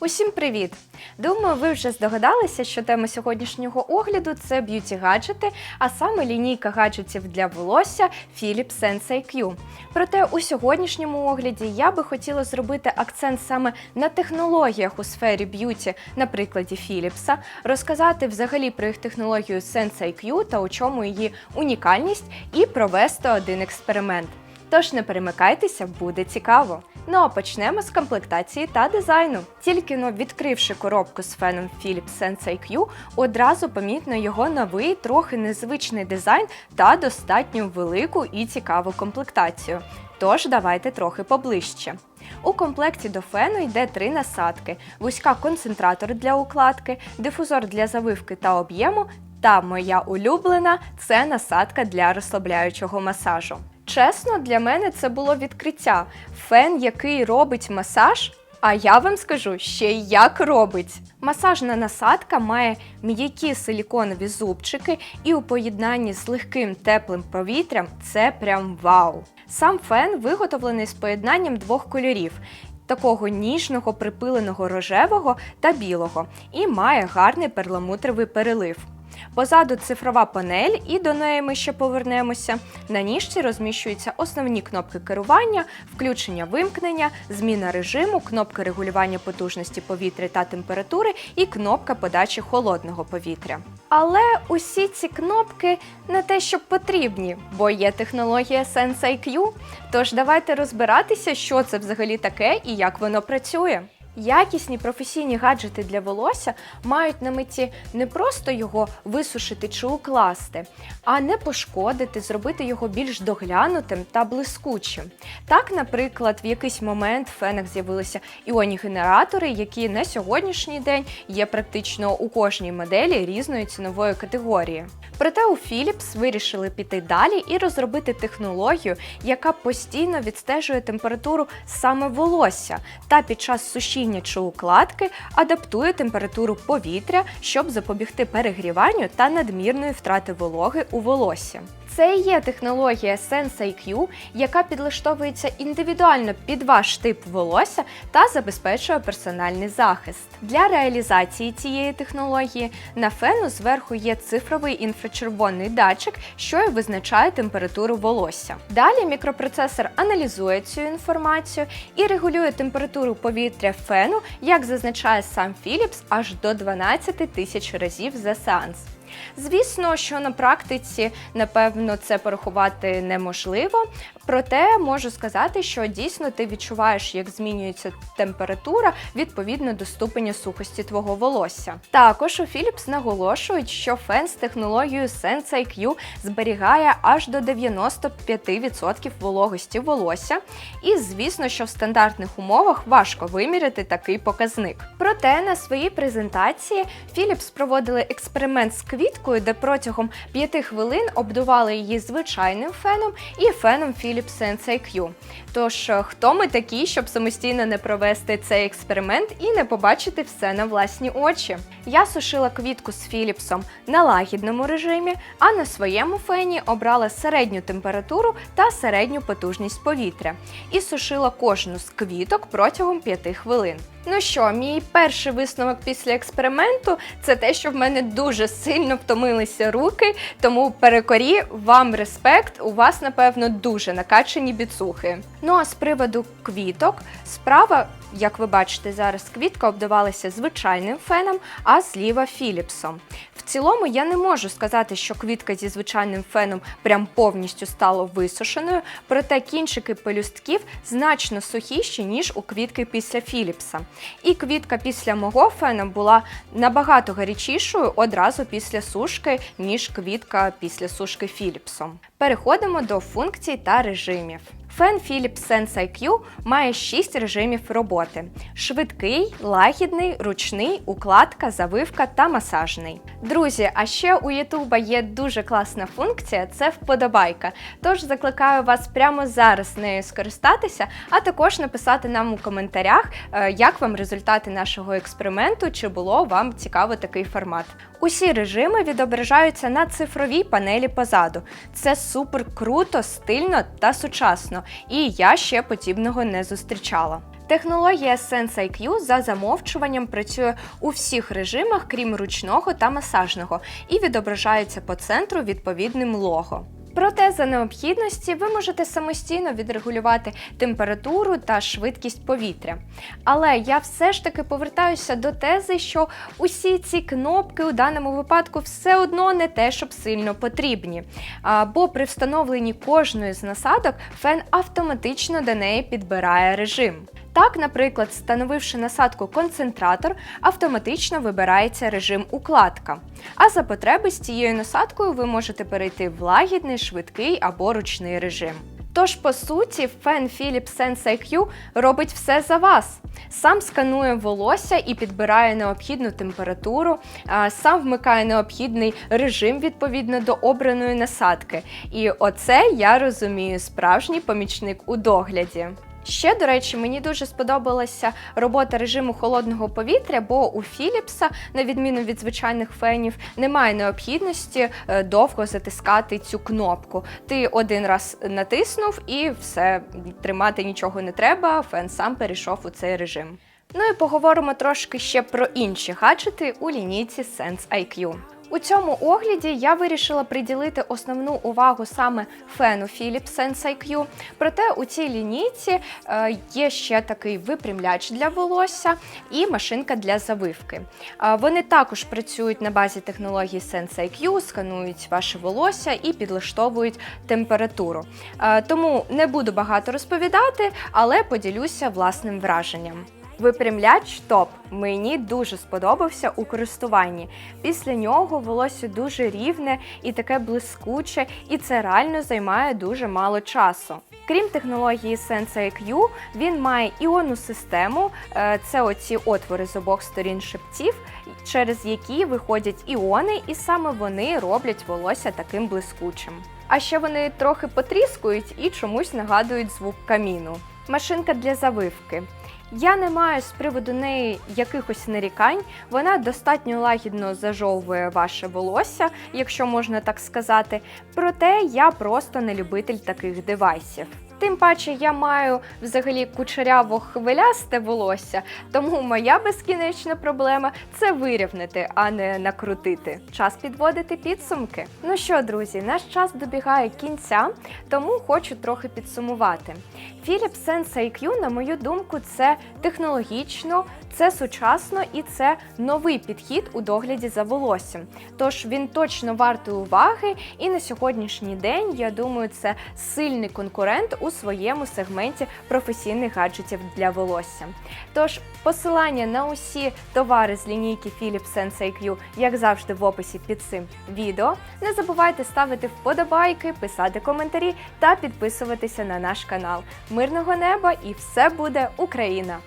Усім привіт! Думаю, ви вже здогадалися, що тема сьогоднішнього огляду це б'юті гаджети, а саме лінійка гаджетів для волосся Philips Sense IQ. Проте у сьогоднішньому огляді я би хотіла зробити акцент саме на технологіях у сфері б'юті, на прикладі Філіпса, розказати взагалі про їх технологію Sense IQ та у чому її унікальність, і провести один експеримент. Тож не перемикайтеся, буде цікаво. Ну а почнемо з комплектації та дизайну. Тільки но відкривши коробку з феном Philips Sense IQ, одразу помітно його новий, трохи незвичний дизайн та достатньо велику і цікаву комплектацію. Тож давайте трохи поближче. У комплекті до фену йде три насадки: вузька концентратор для укладки, дифузор для завивки та об'єму. Та моя улюблена це насадка для розслабляючого масажу. Чесно, для мене це було відкриття. Фен, який робить масаж. А я вам скажу ще й як робить. Масажна насадка має м'які силіконові зубчики, і у поєднанні з легким теплим повітрям це прям вау. Сам фен виготовлений з поєднанням двох кольорів. Такого ніжного припиленого рожевого та білого, і має гарний перламутровий перелив. Позаду цифрова панель, і до неї ми ще повернемося. На ніжці розміщуються основні кнопки керування, включення вимкнення, зміна режиму, кнопка регулювання потужності повітря та температури і кнопка подачі холодного повітря. Але усі ці кнопки не те, що потрібні, бо є технологія Sense IQ. Тож давайте розбиратися, що це взагалі таке і як воно працює. Якісні професійні гаджети для волосся мають на меті не просто його висушити чи укласти, а не пошкодити, зробити його більш доглянутим та блискучим. Так, наприклад, в якийсь момент в фенах з'явилися іонні генератори, які на сьогоднішній день є практично у кожній моделі різної цінової категорії. Проте у Philips вирішили піти далі і розробити технологію, яка постійно відстежує температуру саме волосся та під час сушіння чи укладки адаптує температуру повітря, щоб запобігти перегріванню та надмірної втрати вологи у волосся. Це і є технологія Sense IQ, яка підлаштовується індивідуально під ваш тип волосся та забезпечує персональний захист. Для реалізації цієї технології на фену зверху є цифровий інфрачервоний датчик, що і визначає температуру волосся. Далі мікропроцесор аналізує цю інформацію і регулює температуру повітря фену, як зазначає сам Philips, аж до 12 тисяч разів за сеанс. Звісно, що на практиці, напевно, це порахувати неможливо. Проте можу сказати, що дійсно ти відчуваєш, як змінюється температура відповідно до ступеня сухості твого волосся. Також у Philips наголошують, що фен з технологією Sense IQ зберігає аж до 95% вологості волосся. І звісно, що в стандартних умовах важко виміряти такий показник. Проте на своїй презентації Philips проводили експеримент з квіткою, де протягом 5 хвилин обдували її звичайним феном і феном Philips Sense IQ. Тож, е, хто ми такі, щоб самостійно не провести цей експеримент і не побачити все на власні очі? Я сушила квітку з Філіпсом на лагідному режимі, а на своєму фені обрала середню температуру та середню потужність повітря і сушила кожну з квіток протягом 5 хвилин. Ну що, мій перший висновок після експерименту це те, що в мене дуже сильно втомилися руки, тому перекорі вам респект. У вас, напевно, дуже накачані біцухи. Ну а з приводу квіток, справа, як ви бачите, зараз квітка обдавалася звичайним феном, а зліва Філіпсом. Цілому я не можу сказати, що квітка зі звичайним феном прям повністю стала висушеною, проте кінчики пелюстків значно сухіші, ніж у квітки після Філіпса. І квітка після мого фена була набагато гарячішою одразу після сушки, ніж квітка після сушки Філіпсом. Переходимо до функцій та режимів. Фен Philips Sense IQ має 6 режимів роботи: швидкий, лагідний, ручний, укладка, завивка та масажний. Друзі, а ще у Ютуба є дуже класна функція це вподобайка. Тож закликаю вас прямо зараз нею скористатися, а також написати нам у коментарях, е, як вам результати нашого експерименту, чи було вам цікаво такий формат. Усі режими відображаються на цифровій панелі позаду. Це супер круто, стильно та сучасно, і я ще подібного не зустрічала. Технологія Sense IQ за замовчуванням працює у всіх режимах, крім ручного та масажного, і відображається по центру відповідним лого. Проте за необхідності ви можете самостійно відрегулювати температуру та швидкість повітря. Але я все ж таки повертаюся до тези, що усі ці кнопки у даному випадку все одно не те, щоб сильно потрібні. Бо при встановленні кожної з насадок фен автоматично до неї підбирає режим. Так, наприклад, встановивши насадку концентратор, автоматично вибирається режим укладка. А за потреби з цією насадкою ви можете перейти в лагідний, швидкий або ручний режим. Тож, по суті, фен Philips Sense IQ робить все за вас. Сам сканує волосся і підбирає необхідну температуру, сам вмикає необхідний режим відповідно до обраної насадки. І оце я розумію справжній помічник у догляді. Ще, до речі, мені дуже сподобалася робота режиму холодного повітря, бо у Філіпса, на відміну від звичайних фенів, немає необхідності е, довго затискати цю кнопку. Ти один раз натиснув і все, тримати нічого не треба, фен сам перейшов у цей режим. Ну і поговоримо трошки ще про інші гаджети у лінійці Sense IQ. У цьому огляді я вирішила приділити основну увагу саме фену Philips Sense. Проте у цій лінійці е, є ще такий випрямляч для волосся і машинка для завивки. Е, вони також працюють на базі технології Sense сканують ваше волосся і підлаштовують температуру. Е, тому не буду багато розповідати, але поділюся власним враженням. Випрямляч топ мені дуже сподобався у користуванні. Після нього волосся дуже рівне і таке блискуче, і це реально займає дуже мало часу. Крім технології Sense IQ, він має іонну систему, е, це оці отвори з обох сторін шипців, через які виходять іони, і саме вони роблять волосся таким блискучим. А ще вони трохи потріскують і чомусь нагадують звук каміну. Машинка для завивки. Я не маю з приводу неї якихось нарікань. Вона достатньо лагідно зажовує ваше волосся, якщо можна так сказати. Проте я просто не любитель таких девайсів. Тим паче я маю взагалі кучеряво хвилясте волосся, тому моя безкінечна проблема це вирівнити, а не накрутити. Час підводити підсумки. Ну що, друзі, наш час добігає кінця, тому хочу трохи підсумувати. Philips Sense IQ, на мою думку, це технологічно, це сучасно і це новий підхід у догляді за волоссям. Тож він точно вартий уваги, і на сьогоднішній день я думаю, це сильний конкурент у своєму сегменті професійних гаджетів для волосся. Тож посилання на усі товари з лінійки Philips Sense як завжди, в описі під цим відео. Не забувайте ставити вподобайки, писати коментарі та підписуватися на наш канал. Мирного неба і все буде Україна!